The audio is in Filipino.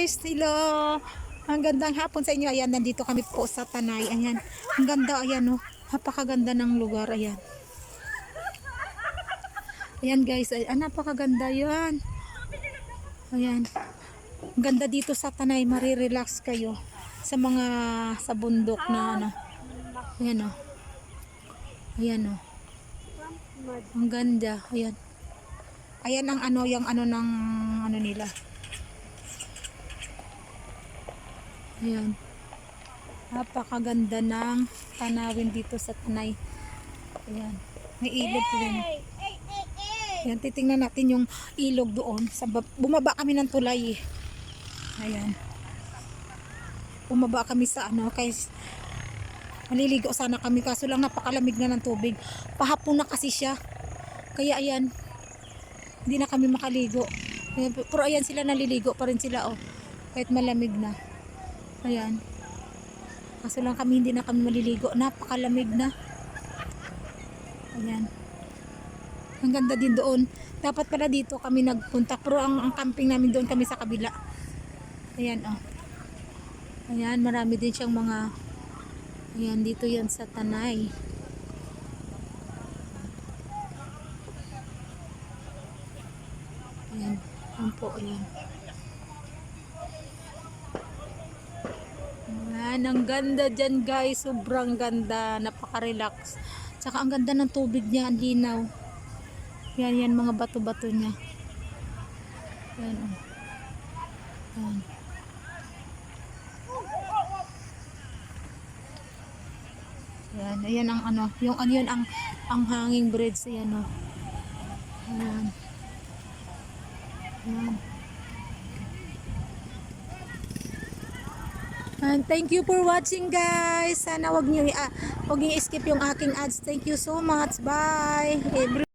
guys! Hello! Ang gandang hapon sa inyo. Ayan, nandito kami po sa Tanay. Ayan. Ang ganda, ayan oh. Napakaganda ng lugar. Ayan. Ayan guys. Ay, ah, napakaganda yan. Ayan. Ang ganda dito sa Tanay. Marirelax kayo. Sa mga sa bundok na ano. Ayan oh. Ayan oh. Ang ganda. Ayan. Ayan ang ano, yung ano ng ano nila. Ayan. Napakaganda ng tanawin dito sa Tanay. Ayan. May ilog rin. Ayan, titingnan natin yung ilog doon. Sa bumaba kami ng tulay eh. Ayan. Bumaba kami sa ano, kay maliligo sana kami kaso lang napakalamig na ng tubig. Pahapon na kasi siya. Kaya ayan, hindi na kami makaligo. Pero ayan sila naliligo pa rin sila oh. Kahit malamig na. Ayan. Kaso lang kami hindi na kami maliligo. Napakalamig na. Ayan. Ang ganda din doon. Dapat pala dito kami nagpunta. Pero ang, ang camping namin doon kami sa kabila. Ayan oh. Ayan, marami din siyang mga Ayan, dito yan sa Tanay. Ayan, yan po, ayan. Ayan, ang ganda dyan guys. Sobrang ganda. Napaka-relax. Tsaka ang ganda ng tubig niya. Ang linaw. Yan, yan mga bato-bato niya. Yan, oh. Yan. Yan, ayan ang ano, yung ano yun ang ang hanging bridge ayan oh. Ayan. Ayan. And thank you for watching guys. Sana wag niyo ah, wag niyo i-skip yung aking ads. Thank you so much. Bye. Every